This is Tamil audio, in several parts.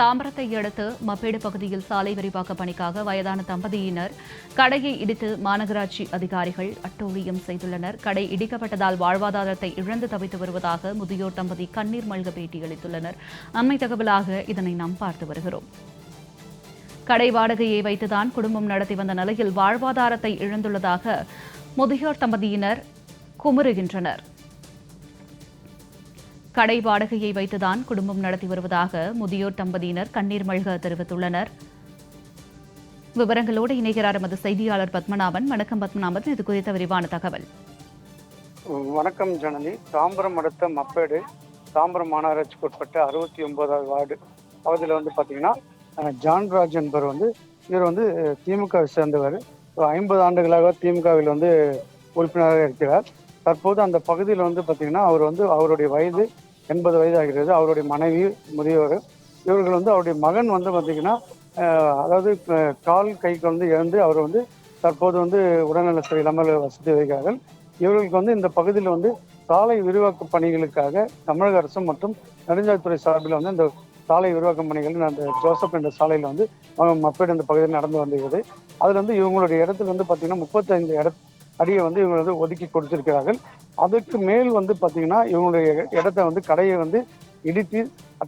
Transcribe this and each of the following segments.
தாம்பரத்தை அடுத்து மப்பேடு பகுதியில் சாலை விரிவாக்க பணிக்காக வயதான தம்பதியினர் கடையை இடித்து மாநகராட்சி அதிகாரிகள் அட்டூழியம் செய்துள்ளனர். கடை இடிக்கப்பட்டதால் வாழ்வாதாரத்தை இழந்து தவித்து வருவதாக முதியோர் தம்பதி கண்ணீர் மல்க பேட்டியளித்துள்ளனர் அம்மை தகவலாக இதனை நாம் பார்த்து வருகிறோம். கடை வாடகையை வைத்துதான் குடும்பம் நடத்தி வந்த நிலையில் வாழ்வாதாரத்தை இழந்துள்ளதாக முதியோர் தம்பதியினர் குமுறுகின்றனர். கடை வாடகையை வைத்துதான் குடும்பம் நடத்தி வருவதாக முதியோர் தம்பதியினர் கண்ணீர் மல்க தெரிவித்துள்ளனர். விவரங்களோடு இணைகிறார் எமது செய்தியாளர் பத்மநாபன். வணக்கம் பத்மநாபன். இது குறித்த விரிவான தகவல். வணக்கம் ஜனனி. தாம்பரம் அடுத்த மப்பேடு தாம்பரம் மாநகராட்சிக்கு உட்பட்ட அறுபத்தி ஒன்பதாவது வார்டு பகுதியில் வந்து பார்த்தீங்கன்னா ஜான்ராஜ் என்பவர் வந்து இவர் வந்து திமுகவை சேர்ந்தவர். ஐம்பது ஆண்டுகளாக திமுகவில் வந்து உறுப்பினராக இருக்கிறார். தற்போது அந்த பகுதியில் வந்து பார்த்தீங்கன்னா அவர் வந்து அவருடைய வயது எண்பது வயது ஆகிறது அவருடைய மனைவி முதியவர் இவர்கள் வந்து அவருடைய மகன் வந்து பார்த்தீங்கன்னா அதாவது கால் கைக்கு வந்து இழந்து அவர் வந்து தற்போது வந்து உடல்நல சரியில்லாமல் வசதி வருகிறார்கள் இவர்களுக்கு வந்து இந்த பகுதியில் வந்து சாலை விரிவாக்க பணிகளுக்காக தமிழக அரசு மற்றும் நெடுஞ்சாலைத்துறை சார்பில் வந்து இந்த சாலை விரிவாக்கம் பணிகள் அந்த ஜோசப் என்ற சாலையில் வந்து அஹ், இந்த பகுதியில் நடந்து வந்துகிறது அதில் வந்து இவங்களுடைய இடத்துல வந்து பார்த்தீங்கன்னா முப்பத்தைந்து இடத்து அடியை வந்து இவங்க வந்து ஒதுக்கி கொடுத்திருக்கிறார்கள். அதுக்கு மேல் வந்து பார்த்தீங்கன்னா இவங்களுடைய இடத்த வந்து கடையை வந்து இடித்து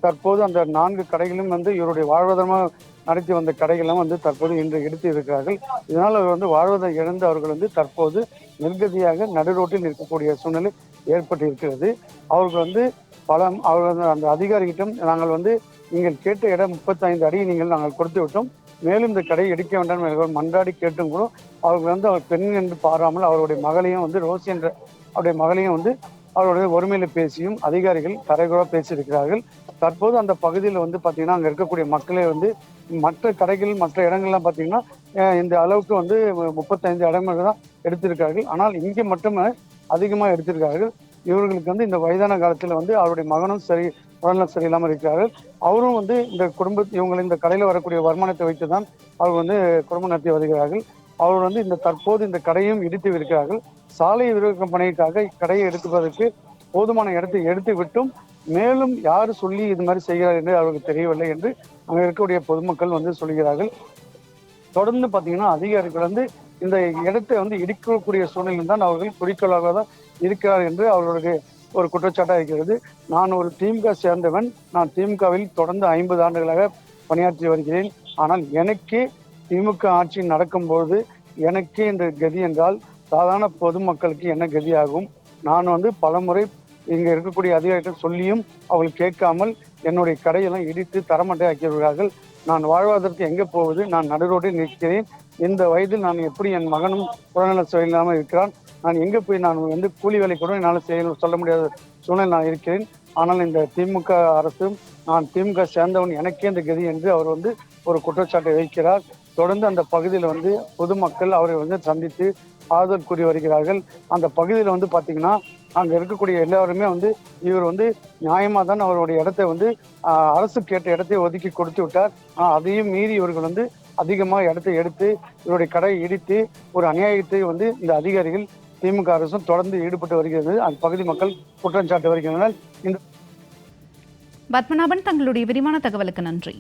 தற்போது அந்த நான்கு கடைகளும் வந்து இவருடைய வாழ்வாதாரமாக நடத்தி வந்த கடைகளும் வந்து தற்போது இன்று இடித்து இருக்கிறார்கள். இதனால் அவர் வந்து வாழ்வதை இழந்து அவர்கள் வந்து தற்போது நிர்கதியாக நடுரோட்டில் நிற்கக்கூடிய சூழ்நிலை ஏற்பட்டு இருக்கிறது அவர்கள் வந்து பல அவர்கள் அந்த அதிகாரிகிட்டம் நாங்கள் வந்து நீங்கள் கேட்ட இடம் முப்பத்தைந்து அடி நீங்கள் நாங்கள் கொடுத்து விட்டோம். மேலும் இந்த கடை இடிக்க வேண்டாம் என்று அவர்கள் மன்றாடி கேட்டும் கூட அவர்கள் வந்து அவர் பெண் என்று பாராமல் அவருடைய மகளையும் வந்து ரோசி என்ற அவருடைய மகளையும் வந்து அவருடைய ஒருமையில பேசியும் அதிகாரிகள் தரைகுறா பேசியிருக்கிறார்கள். தற்போது அந்த பகுதியில் வந்து பார்த்தீங்கன்னா அங்கே இருக்கக்கூடிய மக்களே வந்து மற்ற கடைகள் மற்ற இடங்கள்லாம் பார்த்தீங்கன்னா இந்த அளவுக்கு வந்து முப்பத்தைந்து இடங்கள் தான் எடுத்திருக்கார்கள் ஆனால் இங்கே மட்டுமே அதிகமாக எடுத்திருக்கார்கள் இவர்களுக்கு வந்து இந்த வயதான காலத்தில் வந்து அவருடைய மகனும் சரி உடல்நலம் சரியில்லாமல் இருக்கிறார்கள். அவரும் வந்து இந்த குடும்ப இவங்க இந்த கடையில் வரக்கூடிய வருமானத்தை வைத்து தான் அவர் வந்து குடும்பம் நடத்தி வருகிறார்கள். அவர் வந்து இந்த தற்போது இந்த கடையும் இடித்து இருக்கிறார்கள் சாலை விரிவாக்கம் பணிக்காக கடையை எடுத்துவதற்கு போதுமான இடத்தை எடுத்து விட்டும் மேலும் யார் சொல்லி இது மாதிரி செய்கிறார் என்று அவருக்கு தெரியவில்லை என்று அங்கே இருக்கக்கூடிய பொதுமக்கள் வந்து சொல்கிறார்கள். தொடர்ந்து பார்த்தீங்கன்னா அதிகாரிகள் வந்து இந்த இடத்தை வந்து இடிக்கக்கூடிய சூழ்நிலையில் தான் அவர்கள் குறிக்கோளாக தான் இருக்கிறார் என்று அவர்களுடைய ஒரு குற்றச்சாட்டாக இருக்கிறது. நான் ஒரு திமுக சேர்ந்தவன். நான் திமுகவில் தொடர்ந்து ஐம்பது ஆண்டுகளாக பணியாற்றி வருகிறேன். ஆனால் எனக்கே திமுக ஆட்சி நடக்கும்போது எனக்கே இந்த கதி என்றால் சாதாரண பொதுமக்களுக்கு என்ன கதியாகும்? நான் வந்து பலமுறை இங்கே இருக்கக்கூடிய அதிகாரிகள் சொல்லியும் அவள் கேட்காமல் என்னுடைய கடையெல்லாம் இடித்து தரமட்டை ஆக்கிவிடுகிறார்கள் நான் வாழ்வதற்கு எங்கே போவது? நான் நடுரோட்டில் நிற்கிறேன். இந்த வயதில் நான் எப்படி என் மகனும் உடல்நல சரியில்லாமல் இருக்கிறான்? நான் எங்கே போய் நான் வந்து கூலி வேலை கூட என்னால் செய்ய சொல்ல முடியாத சூழ்நிலை நான் இருக்கிறேன். ஆனால் இந்த திமுக அரசும் நான் திமுக சேர்ந்தவன் எனக்கே இந்த கதி என்று அவர் வந்து ஒரு குற்றச்சாட்டை வைக்கிறார். தொடர்ந்து அந்த பகுதியில் வந்து பொதுமக்கள் அவரை வந்து சந்தித்து ஆறுதல் கூறி வருகிறார்கள். அந்த பகுதியில் வந்து பார்த்தீங்கன்னா அங்கே இருக்கக்கூடிய எல்லாருமே வந்து இவர் வந்து நியாயமாக தான் அவருடைய இடத்தை வந்து அரசு கேட்ட இடத்தை ஒதுக்கி கொடுத்து விட்டார். ஆனால் அதையும் மீறி இவர்கள் வந்து அதிகமாக இடத்தை எடுத்து இவருடைய கடையை இடித்து ஒரு அநியாயத்தை வந்து இந்த அதிகாரிகள் திமுக அரசும் தொடர்ந்து ஈடுபட்டு வருகிறது. அந்த பகுதி மக்கள் குற்றம் சாட்டி வருகின்றனர். இந்த பத்மநாபன் தங்களுடைய விரிவான தகவலுக்கு நன்றி.